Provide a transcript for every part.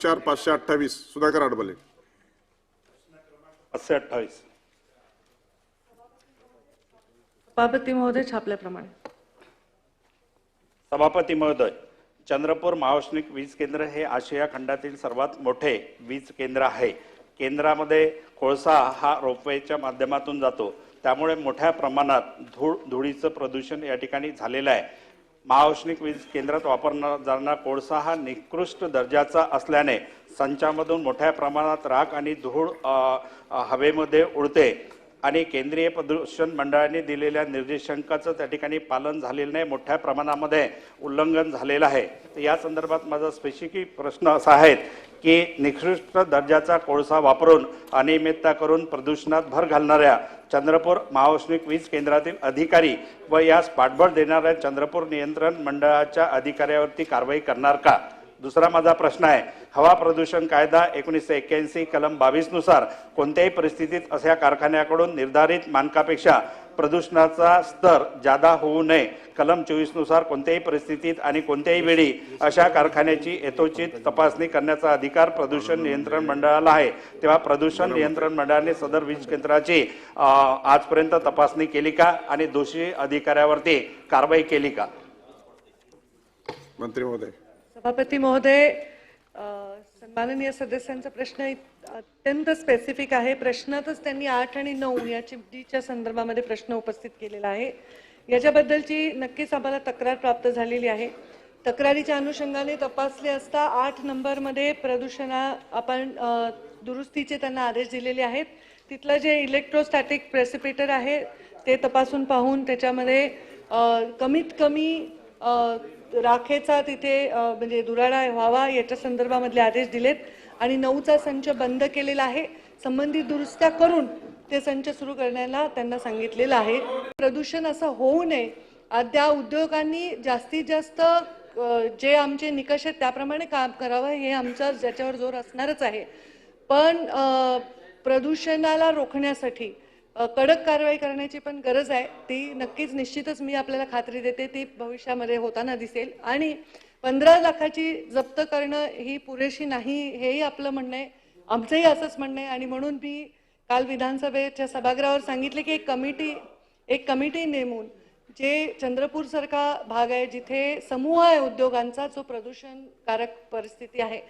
चार पाचशे अठ्ठावीस सुधाकर आडबले. पाचशे अठ्ठावीस. सभापती महोदय छापल्याप्रमाणे. सभापती महोदय चंद्रपूर महाौष्णिक वीज केंद्र हे आशिया खंडातील सर्वात मोठे वीज केंद्र आहे. केंद्रामध्ये कोळसा हा रोपवेच्या माध्यमातून जातो. त्यामुळे मोठ्या प्रमाणात धूळ धुळीचं प्रदूषण या ठिकाणी झालेलं आहे. महाऔष्णिक वीज केंद्रात वापरला जाणारा कोळसा हा निकृष्ट दर्जाचा असल्याने संचामधून मोठ्या प्रमाणात राख आणि धूळ हवेमध्ये उडते. आणि केंद्रीय प्रदूषण मंडळाने दिलेल्या निर्देशांकाचं त्या ठिकाणी पालन झालेलं नाही मोठ्या प्रमाणामध्ये उल्लंघन झालेलं आहे. तर या संदर्भात माझा स्पेसिफिक प्रश्न असा आहे की निकृष्ट दर्जाचा कोळसा वापरून अनियमितता करून प्रदूषणात भर घालणाऱ्या चंद्रपूर महाऔष्णिक वीज केंद्रातील अधिकारी व यास पाठबळ देणाऱ्या चंद्रपूर नियंत्रण मंडळाच्या अधिकाऱ्यावरती कारवाई करणार का? दुसरा माझा प्रश्न आहे हवा प्रदूषण कायदा एकोणीसशे एक्क्याऐंशी कलम बावीसनुसार कोणत्याही परिस्थितीत अशा कारखान्याकडून निर्धारित मानकापेक्षा प्रदूषणाचा स्तर जादा होऊ नये. कलम चोवीसनुसार कोणत्याही परिस्थितीत आणि कोणत्याही वेळी अशा कारखान्याची यथोचित तपासणी करण्याचा अधिकार प्रदूषण नियंत्रण मंडळाला आहे. तेव्हा प्रदूषण नियंत्रण मंडळाने सदर वीज केंद्राची आजपर्यंत तपासणी केली का आणि दोषी अधिकाऱ्यावरती कारवाई केली का? मंत्री महोदय. सभापती महोदय अ, सन्माननीय सदस्यांचा प्रश्न अत्यंत स्पेसिफिक आहे. प्रश्नातच त्यांनी आठ आणि नऊ या चिमटीच्या संदर्भामध्ये प्रश्न उपस्थित केलेला आहे. याच्याबद्दलची नक्कीच आम्हाला तक्रार प्राप्त झालेली आहे. तक्रारीच्या अनुषंगाने तपासले असता आठ नंबरमध्ये प्रदूषणा आपण दुरुस्तीचे त्यांना आदेश दिलेले आहेत. तिथलं जे इलेक्ट्रोस्टॅटिक प्रेसिपिटर आहे ते तपासून पाहून त्याच्यामध्ये कमीत कमी राखेचा तिथे म्हणजे दुराडा व्हावा याच्या संदर्भामधले आदेश दिलेत आणि नऊचा संच बंद केलेला आहे. संबंधित दुरुस्त्या करून ते संच सुरू करण्याला त्यांना सांगितलेलं आहे. प्रदूषण असं होऊ नये. त्या उद्योगांनी जास्तीत जास्त जे आमचे निकष आहेत त्याप्रमाणे काम करावं हे आमचा ज्याच्यावर जोर असणारच आहे. पण प्रदूषणाला रोखण्यासाठी कडक कारवाई करण्याची पण गरज आहे. ती नक्कीच निश्चितच मी आपल्याला खात्री देते. ती भविष्यामध्ये होताना दिसेल. आणि पंधरा लाखाची जप्त करणं ही पुरेशी नाही हेही आपलं म्हणणं आहे. आमचंही असंच म्हणणं आहे. आणि म्हणून मी काल विधानसभेच्या सभागृहावर सांगितले की एक कमिटी एक कमिटी नेमून जे चंद्रपूरसारखा भाग आहे जिथे समूह आहे उद्योगांचा जो प्रदूषणकारक परिस्थिती आहे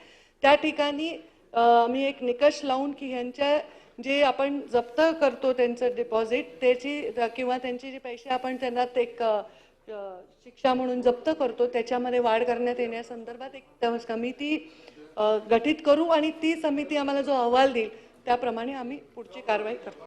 त्या ठिकाणी मी आम्ही एक निकष लावून की ह्यांच्या जे आपण जप्त करतो त्यांचं डिपॉझिट त्याची किंवा त्यांचे जे पैसे आपण त्यांना ते एक शिक्षा म्हणून जप्त करतो त्याच्यामध्ये वाढ करण्यात येण्यासंदर्भात एक समिती गठीत करू आणि ती समिती आम्हाला जो अहवाल देईल त्याप्रमाणे आम्ही पुढची कारवाई करतो.